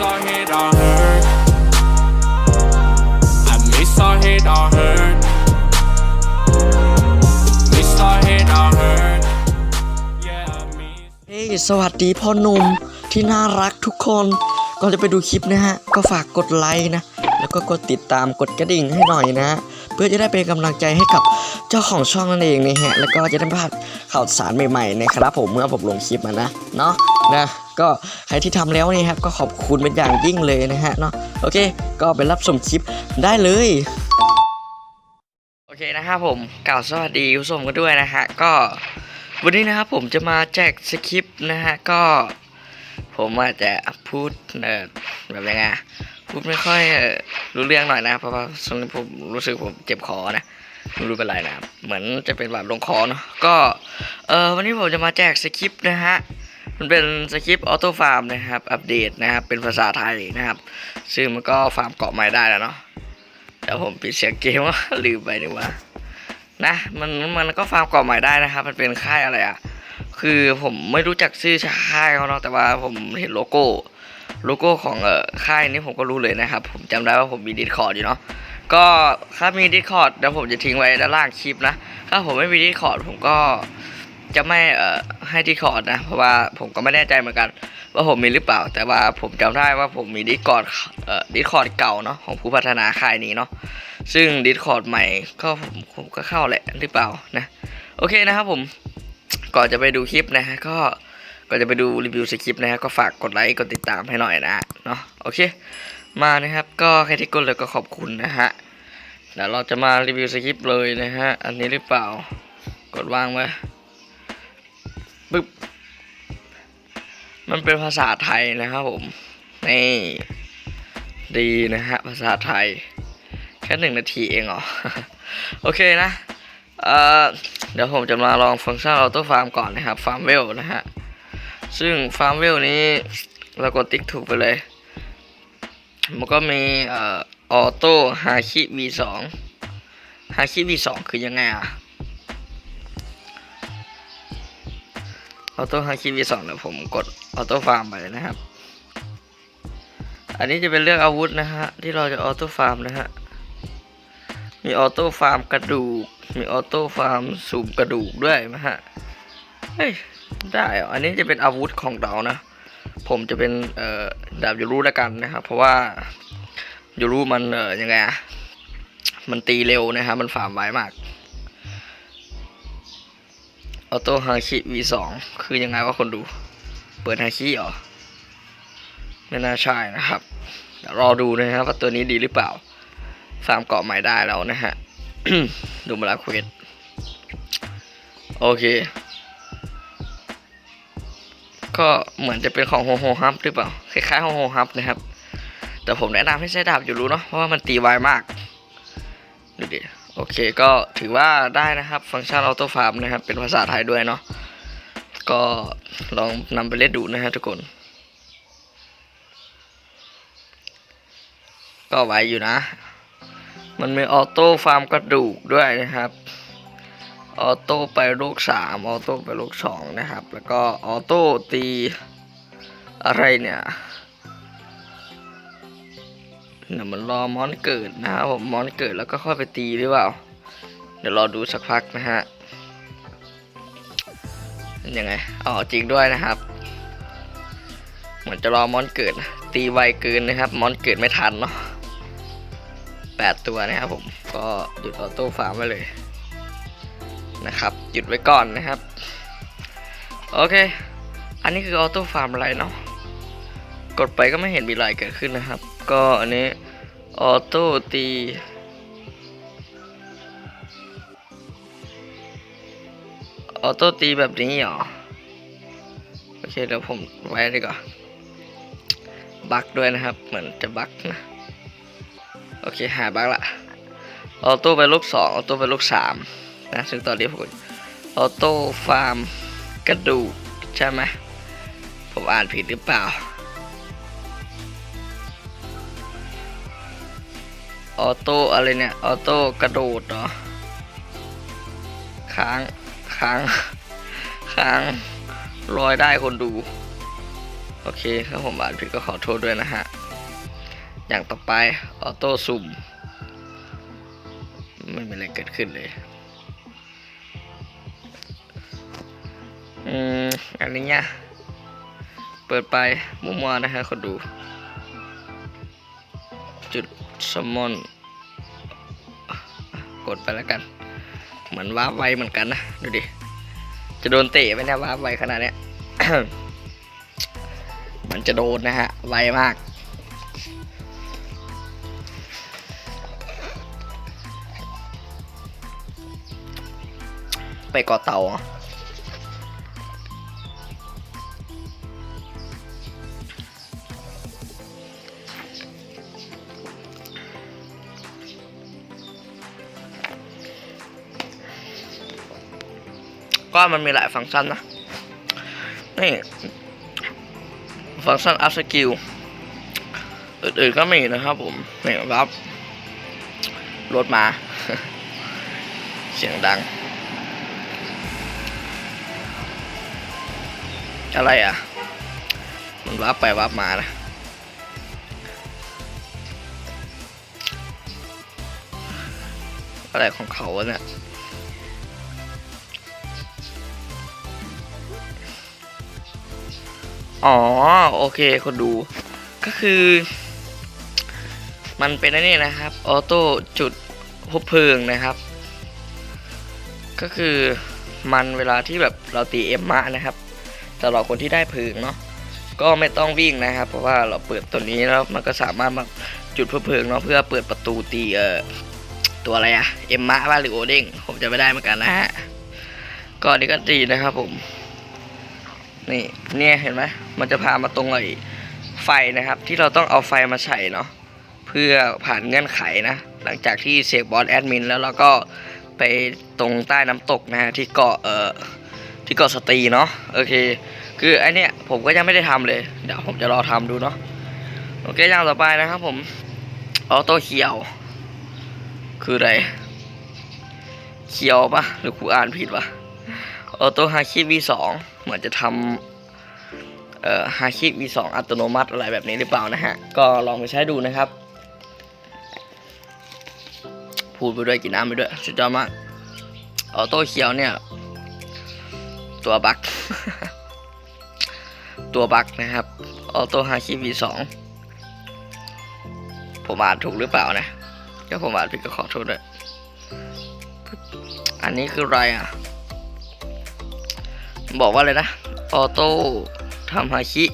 our head all hurt. I miss our head all hurt. Miss our head all hurt. Yeah, I miss. เฮ้ยสวัสดีพ่อหนุ่มที่น่ารักทุกคน ก่อนจะไปดูคลิปนะฮะ ก็ฝากกดไลค์นะ แล้วก็กดติดตามกดกระดิ่งให้หน่อยนะเพื่อจะได้เป็นกำลังใจให้กับเจ้าของช่องนั่นเองนะฮะ แล้วก็จะได้ไม่พลาดข่าวสารใหม่ๆนะครับผมเมื่อผมลงคลิปมานะ เนาะ นะก็ใครที่ทำแล้วนี่ครับก็ขอบคุณเป็นอย่างยิ่งเลยนะฮะเนาะโอเค ก็ไปรับชมคลิปได้เลยโอเคนะครับผมกล่าวสวัสดีผู้ชมกันด้วยนะฮะก็วันนี้นะครับผมจะมาแจกสคริปต์นะฮะก็ผมอาจจะพูดเอ่อแบบยังไงพูดไม่ค่อยรู้เรื่องหน่อยนะเพราะว่าช่วงนี้ผมรู้สึกผมเจ็บคอนะไม่รู้เป็นไรนะเหมือนจะเป็นแบบลงคอเนาะก็เออวันนี้ผมจะมาแจกสคริปต์นะฮะ มันเป็นสคริปต์ออโต้ฟาร์มนะครับ อัปเดตนะครับ เป็นภาษาไทยนะครับ ซึ่งมันก็ฟาร์มเกาะไม้ได้แล้วเนาะเดี๋ยวผมปิดเสียงเกมว่าลืมไปดีกว่านะมันมันก็ฟาร์มเกาะใหม่ได้นะครับ มันเป็นค่ายอะไรอะคือผมไม่รู้จักชื่อค่ายเขาเนาะแต่ว่าผมเห็นโลโก้ โลโก้ของเอ่อค่ายนี้ผมก็รู้เลยนะครับ ผมจำได้ว่าผมมีดิสคอร์ดอยู่เนาะก็ถ้ามีดิสคอร์ดเดี๋ยวผมจะทิ้งไว้ด้านล่างคลิปนะ ถ้าผมไม่มีดิสคอร์ดผมก็ จะไม่เอ่อให้ดิสคอร์ดนะ เพราะว่าผมก็ไม่แน่ใจเหมือนกัน ว่าผมมีหรือเปล่า แต่ว่าผมจำได้ว่าผมมีดิสคอร์ดเอ่อดิสคอร์ดเก่าเนาะของผู้พัฒนาค่ายนี้เนาะซึ่ง Discord ใหม่ก็ผมผมก็เข้าแหละหรือเปล่านะโอเคนะครับผมก่อนจะไปดูคลิปนะฮะก็ก่อนจะไปดูรีวิวสคริปต์นะฮะก็ฝากกดไลค์กดติดตามให้หน่อยนะเนาะโอเค มานะครับก็ใครที่กดเลยก็ขอบคุณนะฮะเดี๋ยวเราจะมารีวิวสคริปต์เลยนะฮะอันนี้หรือเปล่ากดวางไว้ ปึ๊บ มันเป็นภาษาไทยนะครับผม นี่ ดีนะฮะ ภาษาไทย แค่หนึ่งนาทีเองเหรอ โอเคนะเอ่อเดี๋ยวผมจะมาลองฟังก์ชันออโต้ฟาร์มก่อนนะครับฟาร์มเวลนะฮะ ซึ่งฟาร์มเวลนี้เรากดติ๊กถูกไปเลย มันก็มีออออโต้ฮาคิ V2 ฮาคิ V2 คือยังไงอะ ออโต้ฮาคิ V2 เดี๋ยวผมกดออโต้ฟาร์มไปนะครับ อันนี้จะเป็นเรื่องอาวุธนะฮะที่เราจะออโต้ฟาร์มนะฮะ มีออโต้ฟาร์มกระดูก มีออโต้ฟาร์มสูบกระดูกด้วยนะฮะ เฮ้ยได้อันนี้จะเป็นอาวุธของเรานะ ผมจะเป็นเอ่อดาบยูรูแล้วกันนะครับ เพราะว่ายูรูมันเอ่อยังไงอะมันตีเร็วนะครับมันฟาร์มไวมาก ออโต้ฮาคิ V2 คือยังไงวะคนดู เปิดฮาคิเหรอ ไม่น่าใช่นะครับเดี๋ยวรอดูนะครับว่าตัวนี้ดีหรือเปล่า ฟาร์มเกาะใหม่ได้แล้วนะฮะ ดูมาแล้วเควสโอเค ก็เหมือนจะเป็นของโฮโฮฮับหรือเปล่า คล้ายๆโฮโฮฮับนะครับ แต่ผมแนะนำให้ใช้ดาบอยู่รู้เนาะ เพราะว่ามันตีไวมาก ดูดิ โอเคก็ถือว่าได้นะครับฟังก์ชันออโต้ฟาร์มนะครับ เป็นภาษาไทยด้วยเนาะก็ลองนำไปเล่นดูนะฮะทุกคน ก็ไวอยู่นะ มันมีออโต้ฟาร์มกระดูกด้วยนะครับออโต้ไปลูกสามออโต้ไปลูกสองนะครับ แล้วก็ออโต้ตีอะไรเนี่ย เดี๋ยวมันรอมอนเกิดนะครับผมมอนเกิดแล้วก็ค่อยไปตีหรือเปล่า เดี๋ยวรอดูสักพักนะฮะเป็นยังไงอ๋อจริงด้วยนะครับเหมือนจะรอมอนเกิด ตีไวเกินนะครับ มอนเกิดไม่ทันเนาะแปดตัวนะครับผมก็หยุดออโต้ฟาร์มไว้เลยนะครับหยุดไว้ก่อนนะครับ โอเค อันนี้คือออโต้ฟาร์มอะไรเนาะ กดไปก็ไม่เห็นมีอะไรเกิดขึ้นนะครับ ก็อันนี้ออโต้ตีออโต้ตีแบบนี้เหรอ โอเคเดี๋ยวผมไว้ดีกว่าบักด้วยนะครับ เหมือนจะบักนะ โอเคหาบ้างละออโต้ไปลูกสองออโต้ไปลูกสามนะซึ่งตอนนี้ผมออโต้ฟาร์มกระดูกใช่ไหมผมอ่านผิดหรือเปล่า ออโต้อะไรเนี่ย ออโต้กระโดดเหรอค้าง ค้าง ค้างลอยได้คนดู โอเคถ้าผมอ่านผิดก็ขอโทษด้วยนะฮะ อย่างต่อไป ออโต้ซุ่ม ไม่มีอะไรเกิดขึ้นเลย อืม อันนี้เนี่ย เปิดไปมั่วๆนะฮะคนดู สมอนกดไปแล้วกัน เหมือนว้าไวเหมือนกันนะ ดูดิ จะโดนเตะไหมเนี่ยว้าไวขนาดเนี้ยมันจะโดนนะฮะ ไวมากไปกาะเต่า ก็มันมีหลายฟังก์ชันนะ นี่ ฟังก์ชันอัพสกิลอื่นๆก็มีนะครับผม นี่รับ รถมา เสียงดัง อะไรอะ มันวับไปวับมานะอะไรของเขาเนี่ย อ๋อ โอเคคนดู ก็คือ มันเป็นอันนี้นะครับ ออโต้จุดพบเพลิงนะครับ ก็คือมันเวลาที่แบบเราตีเอ็มมานะครับสำหรับคนที่ได้เพลิงเนาะก็ไม่ต้องวิ่งนะครับ เพราะว่าเราเปิดตัวนี้แล้วมันก็สามารถมาจุดพบเพลิงเนาะเพื่อเปิดประตูตีเอ่อตัวอะไรอะเอ็มมาบ้าหรือโอเด้งผมจะไม่ได้เหมือนกันนะฮะก็อันนี้ก็ดีนะครับผม นี่เนี่ยเห็นไหมมันจะพามาตรงไอ้ไฟนะครับ ที่เราต้องเอาไฟมาใส่เนาะเพื่อผ่านเงื่อนไขนะ หลังจากที่เสกบอสแอดมินแล้วเราก็ไปตรงใต้น้ำตกนะฮะที่เกาะเอ่อที่เกาะสตีเนาะโอเค คือไอเนี้ยผมก็ยังไม่ได้ทำเลย เดี๋ยวผมจะรอทำดูเนาะโอเคอย่างต่อไปนะครับผมออโต้เขียว คืออะไรเขียวปะหรือกูอ่านผิดปะออโต้ฮาคิ V2 เห มือนจะทำเอ่อฮาคิ V2 อัตโนมัติอะไรแบบนี้หรือเปล่านะฮะ ก็ลองไปใช้ดูนะครับ พูดไปด้วยกินน้ำไปด้วยสุดยอดมากออโต้เขียวเนี่ย ตัวบักตัวบักนะครับออโต้ฮาคิ V2 ผมอ่านถูกหรือเปล่านะถ้าผมอ่านผิดก็ขอโทษด้วยอันนี้คืออะไรอะ บอกว่าเลยนะ ออโต้ทำฮาคิ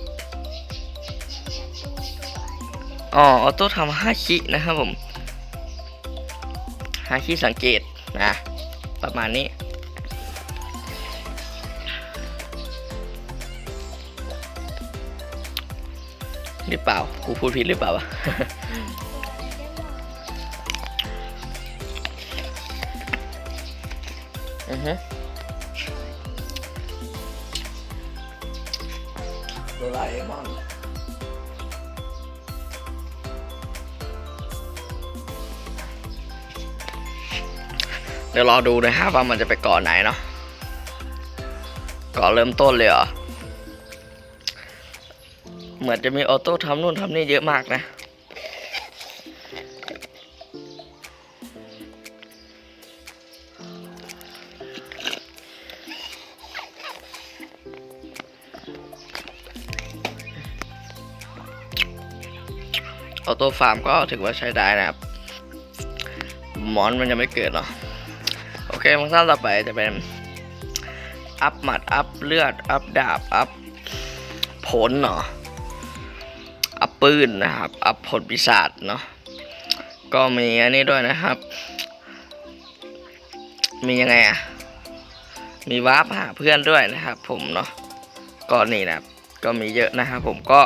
อ๋อออโต้ทำฮาคินะครับผมฮาคิสังเกตนะประมาณนี้ หรือเปล่า กูพูดผิดหรือเปล่าวะอือฮึ โดราเอมอน เดี๋ยวรอดูนะฮะว่ามันจะไปเกาะไหนเนาะเกาะเริ่มต้นเลยเหรอ เหมือนจะมีออโต้ทำนู่นทำนี่เยอะมากนะ โตฟาร์มก็ถือว่าใช้ได้นะครับหมอนมันยังไม่เกิดเนาะโอเคฟังก์ชันต่อไปจะเป็นอัพหมัด อัพเลือด อัพดาบ อัพผลเนาะอัพปืนนะครับ อัพผลปีศาจเนาะก็มีอันนี้ด้วยนะครับ มียังไงอะมีวาร์ปหาเพื่อนด้วยนะครับ ผมเนาะก็นี่นะครับ ก็มีเยอะนะครับ ผมก็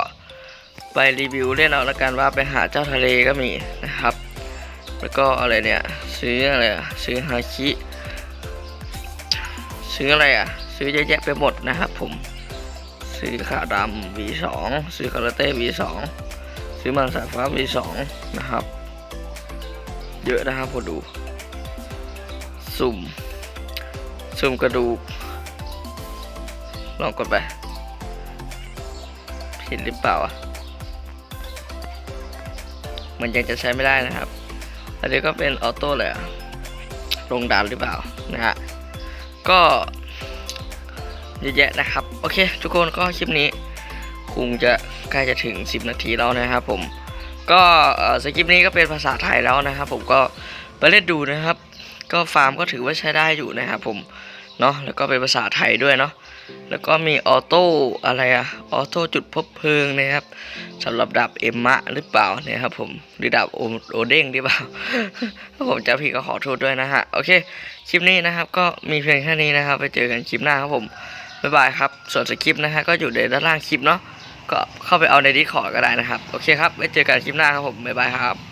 ไปรีวิวเล่นเอาละกันว่าไปหาเจ้าทะเลก็มีนะครับ แล้วก็อะไรเนี่ยซื้ออะไรอะซื้อฮาคิซื้ออะไรอะซื้อเยอะแยะไปหมดนะครับผม ซื้อขาวดำ V2 ซื้อคาราเต้ V2 ซื้อมันสาฟ้า V2 นะครับ เยอะนะครับพอดู สุ่ม สุ่มกระดูก ลองกดไป P เห็นหรือเปล่าอะ มันยังจะใช้ไม่ได้นะครับ อันนี้ก็เป็นออโต้เลยลงดานหรือเปล่านะฮะก็เยอะแยะนะครับ โอเค ทุกคนก็คลิปนี้คงจะใกล้จะถึง 10 นาทีแล้วนะครับผมก็สคริปต์นี้ก็เป็นภาษาไทยแล้วนะครับ ผมก็ไปเล่นดูนะครับ ก็ฟาร์มก็ถือว่าใช้ได้อยู่นะครับผมเนาะแล้วก็เป็นภาษาไทยด้วยเนาะ แล้วก็มีออโต้อะไรอะออโต้จุดพบเพลิงนะครับสำหรับดาบเอ็มมะหรือเปล่าเนี่ยครับผมหรือดาบโอโอเด้งหรือเปล่าถ้าผมจะผิดก็ขอโทษด้วยนะฮะโอเคคลิปนี้นะครับ ก็มีเพียงแค่นี้นะครับ ไปเจอกันคลิปหน้าครับผมบ๊ายบายครับส่วนสคริปต์นะฮะก็อยู่ในด้านล่างคลิปเนาะก็เข้าไปเอาในดิสคอร์ดก็ได้นะครับ โอเคครับไว้เจอกันคลิปหน้าครับผมบ๊ายบายครับ